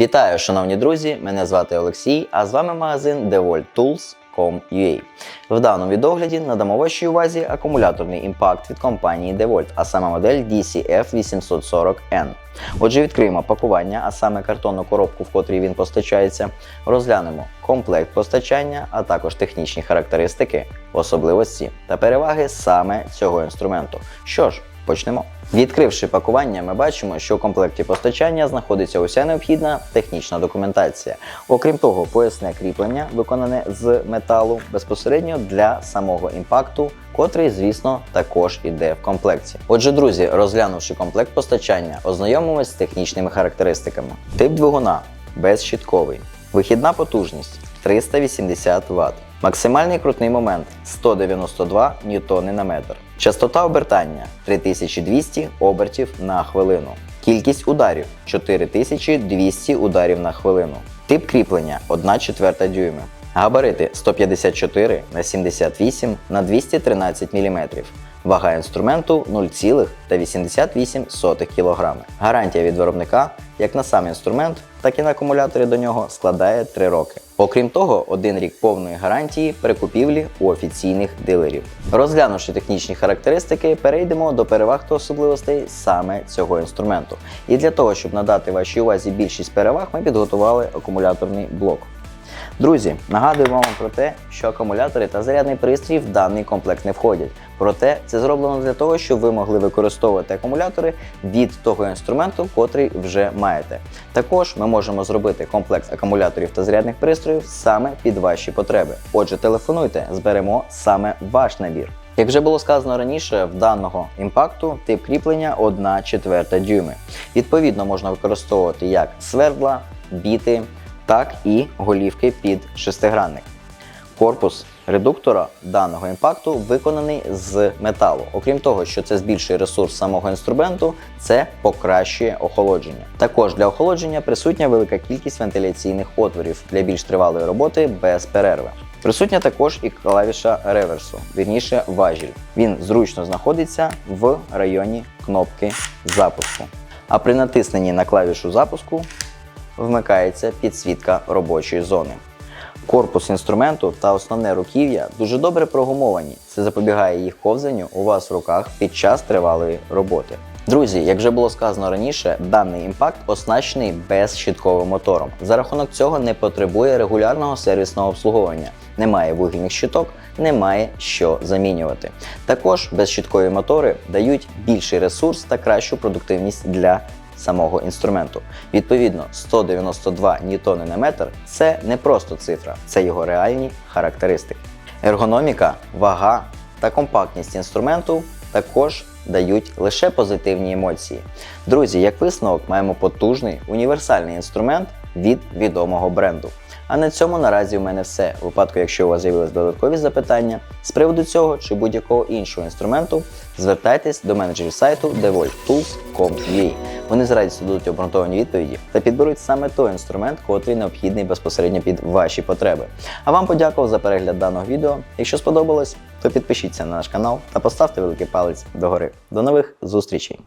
Вітаю, шановні друзі! Мене звати Олексій, а з вами магазин DeWalt.Tools.com.ua. В даному відогляді надамо вашій увазі акумуляторний імпакт від компанії DeWalt, а саме модель DCF840N. Отже, відкриємо пакування, а саме картонну коробку, в котрій він постачається. Розглянемо комплект постачання, а також технічні характеристики, особливості та переваги саме цього інструменту. Що ж, почнемо. Відкривши пакування, ми бачимо, що в комплекті постачання знаходиться уся необхідна технічна документація. Окрім того, поясне кріплення виконане з металу безпосередньо для самого імпакту, котрий, звісно, також іде в комплекті. Отже, друзі, розглянувши комплект постачання, ознайомимось з технічними характеристиками. Тип двигуна безщітковий, вихідна потужність 380 Вт. Максимальний крутний момент 192 ньютони на метр. Частота обертання 3200 обертів на хвилину. Кількість ударів 4200 ударів на хвилину. Тип кріплення 1 четверта дюйми. Габарити 154 на 78 на 213 мм. Вага інструменту 0,88 кг. Гарантія від виробника як на сам інструмент, так і на акумуляторі до нього складає 3 роки. Окрім того, один рік повної гарантії при купівлі у офіційних дилерів. Розглянувши технічні характеристики, перейдемо до переваг та особливостей саме цього інструменту. І для того, щоб надати вашій увазі більшість переваг, ми підготували акумуляторний блок. Друзі, нагадую вам про те, що акумулятори та зарядний пристрій в даний комплект не входять. Проте це зроблено для того, щоб ви могли використовувати акумулятори від того інструменту, котрий вже маєте. Також ми можемо зробити комплекс акумуляторів та зарядних пристроїв саме під ваші потреби. Отже, телефонуйте, зберемо саме ваш набір. Як вже було сказано раніше, в даного імпакту тип кріплення 1 четверта дюйми. Відповідно, можна використовувати як свердла, біти, так і голівки під шестигранник. Корпус редуктора даного імпакту виконаний з металу. Окрім того, що це збільшує ресурс самого інструменту, це покращує охолодження. Також для охолодження присутня велика кількість вентиляційних отворів для більш тривалої роботи без перерви. Присутня також і клавіша реверсу, вірніше важіль. Він зручно знаходиться в районі кнопки запуску. А при натисненні на клавішу запуску вмикається підсвітка робочої зони. Корпус інструменту та основне руків'я дуже добре прогумовані. Це запобігає їх ковзанню у вас в руках під час тривалої роботи. Друзі, як вже було сказано раніше, даний імпакт оснащений безщітковим мотором. За рахунок цього не потребує регулярного сервісного обслуговування, немає вугільних щиток, немає що замінювати. Також безщіткові мотори дають більший ресурс та кращу продуктивність для самого інструменту. Відповідно, 192 ньютони на метр це не просто цифра, це його реальні характеристики. Ергономіка, вага та компактність інструменту також дають лише позитивні емоції. Друзі, як висновок, маємо потужний універсальний інструмент від відомого бренду. А на цьому наразі у мене все. У випадку, якщо у вас з'явились додаткові запитання з приводу цього чи будь-якого іншого інструменту, звертайтесь до менеджерів сайту devolttools.com.ua. Вони з радістю дадуть обґрунтовані відповіді та підберуть саме той інструмент, котрий необхідний безпосередньо під ваші потреби. А вам подякував за перегляд даного відео. Якщо сподобалось, то підпишіться на наш канал та поставте великий палець догори. До нових зустрічей!